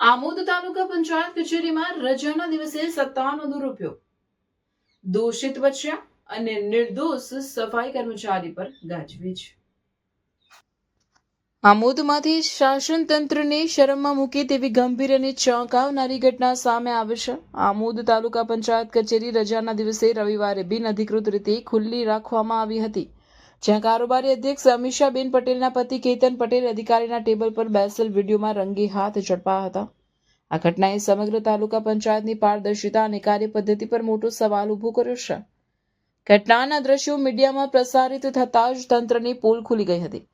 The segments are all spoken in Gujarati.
આમોદ તાલુકા પંચાયત કચેરીમાં રજાના દિવસે સત્તાનો દુરુપયોગ. દોષિત બચ્યા અને નિર્દોષ સફાઈ કર્મચારી પર ગાજવીજ. આમોદમાંથી શાસન તંત્રને શરમમાં મૂકે તેવી ગંભીર અને ચોંકાવનારી ઘટના સામે આવી છે. આમોદ તાલુકા પંચાયત કચેરી રજાના દિવસે રવિવારે બિન અધિકૃત રીતે ખુલ્લી રાખવામાં આવી હતી. જ્યાં કારોબારી અધ્યક્ષ અમિષાબેન પટેલના પતિ કેતન પટેલ અધિકારીના ટેબલ પર બેસેલ વિડીયોમાં રંગે હાથ ઝડપાયા હતા. આ ઘટનાએ સમગ્ર તાલુકા પંચાયતની પારદર્શિતા અને કાર્યપદ્ધતિ પર મોટો સવાલ ઊભો કર્યો છે. ઘટનાના દ્રશ્યો મીડિયામાં પ્રસારિત થતાં જ તંત્રની પોલ ખુલી ગઈ હતી.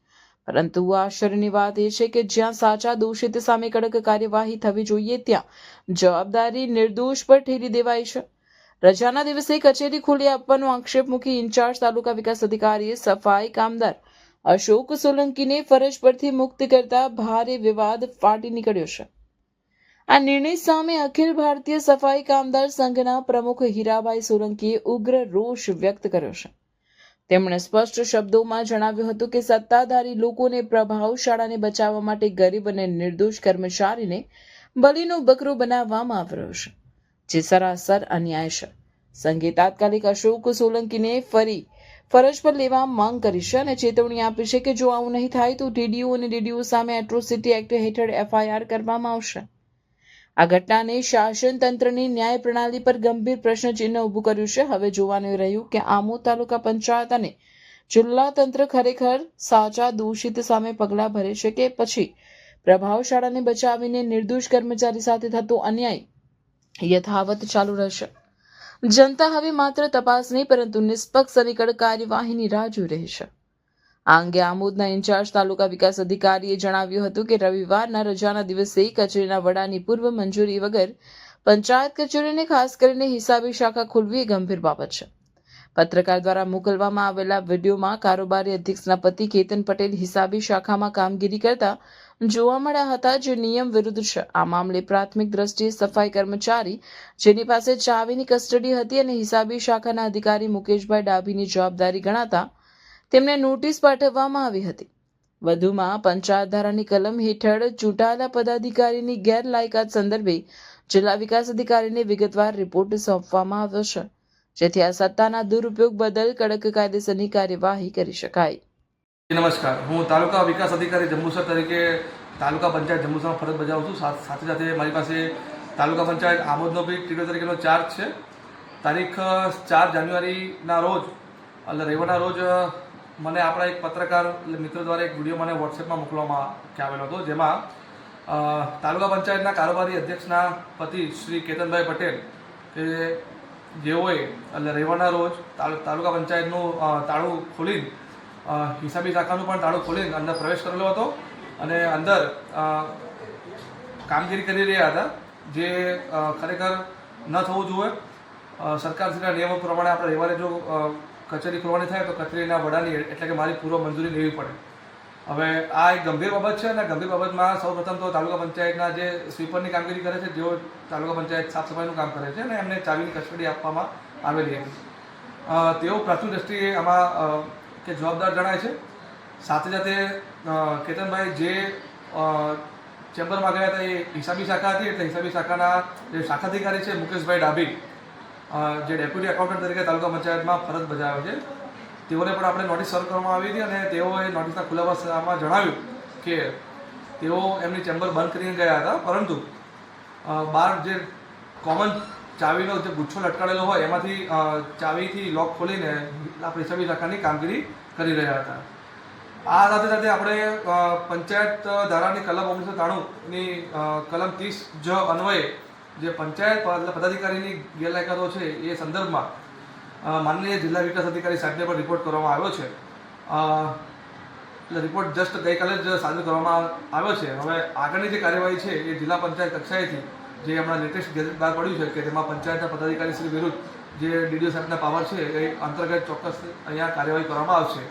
પરંતુ આશ્ચર્યની વાત એ છે કે જ્યાં સાચા દોષિત સામે કડક કાર્યવાહી થવી જોઈએ ત્યાં જવાબદારી નિર્દોષ પર ઠેરી દેવાઈ છે. રજાના દિવસે કચેરી ખુલ્લી આપવાનો આક્ષેપ મૂકી ઇન્ચાર્જ તાલુકા વિકાસ અધિકારીએ સફાઈ કામદાર અશોક સોલંકીને ફરજ પરથી મુક્ત કરતા ભારે વિવાદ ફાટી નીકળ્યો છે. આ નિર્ણય સામે અખિલ ભારતીય સફાઈ કામદાર સંઘના પ્રમુખ હીરાભાઈ સોલંકીએ ઉગ્ર રોષ વ્યક્ત કર્યો છે. તેમણે સ્પષ્ટ શબ્દોમાં જણાવ્યું હતું કે સત્તાધારી લોકોને પ્રભાવશાળાને બચાવવા માટે ગરીબ અને નિર્દોષ કર્મચારીને બલિનો બકરો બનાવવામાં આવ્યો છે. જે સરાસર અન્યાય છે. સંઘે તાત્કાલિક અશોક સોલંકીને ફરી ફરજ પર લેવા માંગ કરી છે અને ચેતવણી આપી છે કે જો આવું નહીં થાય તો ટીડીઓ અને ડીડીઓ સામે એટ્રોસિટી એક્ટ હેઠળ એફઆઈઆર કરવામાં આવશે. આ ઘટનાને શાસન તંત્રની ન્યાય પ્રણાલી પર ગંભીર પ્રશ્નચિહ્ન ઊભું કર્યું છે. હવે જોવાનું રહ્યું કે આમો તાલુકા પંચાયત અને જિલ્લા તંત્ર ખરેખર સાચા, દૂષિત સામે પગલાં ભરે છે કે પછી? પ્રભાવશાળાને બચાવીને નિર્દોષ કર્મચારી સાથે થતો અન્યાય યથાવત ચાલુ રહેશે. જનતા હવે માત્ર તપાસ નહીં, પરંતુ નિષ્પક્ષ અને કડક કાર્યવાહીની રાહ જોઈ રહી છે. આ અંગે આમોદના ઇન્ચાર્જ તાલુકા વિકાસ અધિકારીએ જણાવ્યું હતું કે રવિવારના રજાના દિવસે કચેરીના વડાની પૂર્વ મંજૂરી વગર પંચાયત કચેરીને ખાસ કરીને હિસાબી શાખા ખોલવી એ ગંભીર બાબત છે. પત્રકાર દ્વારા મોકલવામાં આવેલા વિડીયોમાં કારોબારી અધ્યક્ષના પતિ કેતન પટેલ હિસાબી શાખામાં કામગીરી કરતા જોવા મળ્યા હતા જે નિયમ વિરુદ્ધ છે. આ મામલે પ્રાથમિક દ્રષ્ટિએ સફાઈ કર્મચારી, જેની પાસે ચાવીની કસ્ટડી હતી અને હિસાબી શાખાના અધિકારી મુકેશભાઈ ડાભીની જવાબદારી ગણાતા, તેમને નોટિસ પાઠવવામાં આવી હતી. વધુમાં, પંચાયત ધારાની કલમ હેઠળ ચૂંટાયેલા પદાધિકારીની ગેરલાયકાત સંદર્ભે જિલ્લા વિકાસ અધિકારીને વિગતવાર રિપોર્ટ સોંપવામાં આવ્યો છે, જેથી આ સત્તાના દુરુપયોગ બદલ કડક કાયદેસરની કાર્યવાહી કરી શકાય. નમસ્કાર. હું તાલુકા વિકાસ અધિકારી જંબુસર તરીકે તાલુકા પંચાયત જંબુસરમાં ફરજ બજાવું છું. સાથે સાથે મારી પાસે તાલુકા પંચાયત આમોદનો બી ટીડો તરીકેનો ચાર્જ છે. તારીખ ચાર જાન્યુઆરીના રોજ એટલે રવિવારના રોજ મને આપણા એક પત્રકાર એટલે મિત્રો દ્વારા એક વીડિયો મને વોટ્સએપમાં મોકલવામાં આવેલો હતો, જેમાં તાલુકા પંચાયતના કારોબારી અધ્યક્ષના પતિ શ્રી કેતનભાઈ પટેલ કે જેઓએ એટલે રવિવારના રોજ તાલુકા પંચાયતનું તાળું ખોલીને હિસાબી શાખાનું પણ તાળું ખોલીને અંદર પ્રવેશ કરેલો હતો અને અંદર કામગીરી કરી રહ્યા હતા, જે ખરેખર ન થવું જોઈએ. સરકારશ્રીના નિયમો પ્રમાણે આપણે રવિવારે જો કચેરી ખોલવાની થાય તો કચેરીના વડાની એટલે કે મારી પૂર્વ મંજૂરી લેવી પડે. હવે આ એક ગંભીર બાબત છે અને ગંભીર બાબતમાં સૌપ્રથમ તો તાલુકા પંચાયતના જે સ્વીપરની કામગીરી કરે છે, જેઓ તાલુકા પંચાયત સાફ સફાઈનું કામ કરે છે અને એમને ચાવીની કસ્ટડી આપવામાં આવેલી હતી. તેઓ પ્રાથમિક દ્રષ્ટિએ આમાં કે જવાબદાર જણાય છે. સાથે સાથે કેતનભાઈ જે ચેમ્બરમાં ગયા હતા એ હિસાબી શાખા હતી, એટલે હિસાબી શાખાના જે શાખાધિકારી છે મુકેશભાઈ ડાભી જે ડેપ્યુટી એકાઉન્ટન્ટ તરીકે તાલુકા પંચાયતમાં ફરજ બજાવે છે. તેઓને પણ આપણે નોટિસ સર્વ કરવામાં આવી હતી અને તેઓએ નોટિસના ખુલાસામાં જણાવ્યું કે તેઓ એમની ચેમ્બર બંધ કરીને ગયા હતા. પરંતુ બહાર જે કોમન ચાવીનો જે ગુચ્છો લટકાડેલો હોય, એમાંથી ચાવીથી લોક ખોલીને આપણે ચાવી રાખવાની કામગીરી કરી રહ્યા હતા. આ સાથે સાથે આપણે પંચાયત ધારાની કલમ ઓગણીસો ત્રાણુંની કલમ ત્રીસ જ અન્વયે જે પંચાયત પદાધિકારીની ગેરલાયકાતો છે, એ સંદર્ભમાં માનનીય જિલ્લા વિકાસ અધિકારી સાહેબને પણ રિપોર્ટ કરવામાં આવ્યો છે. એટલે રિપોર્ટ જસ્ટ ગઈકાલે જ સાજુ કરવામાં આવ્યો છે. હવે આગળની જે કાર્યવાહી છે, એ જિલ્લા પંચાયત કક્ષાએથી જે હમણાં લેટેસ્ટ ગેઝેટ બહાર પડ્યું છે, કે તેમાં પંચાયતના પદાધિકારી શ્રી વિરુદ્ધ જે ડીડીઓ સાહેબના પાવર છે, એ અંતર્ગત ચોક્કસ અહીંયા કાર્યવાહી કરવામાં આવશે.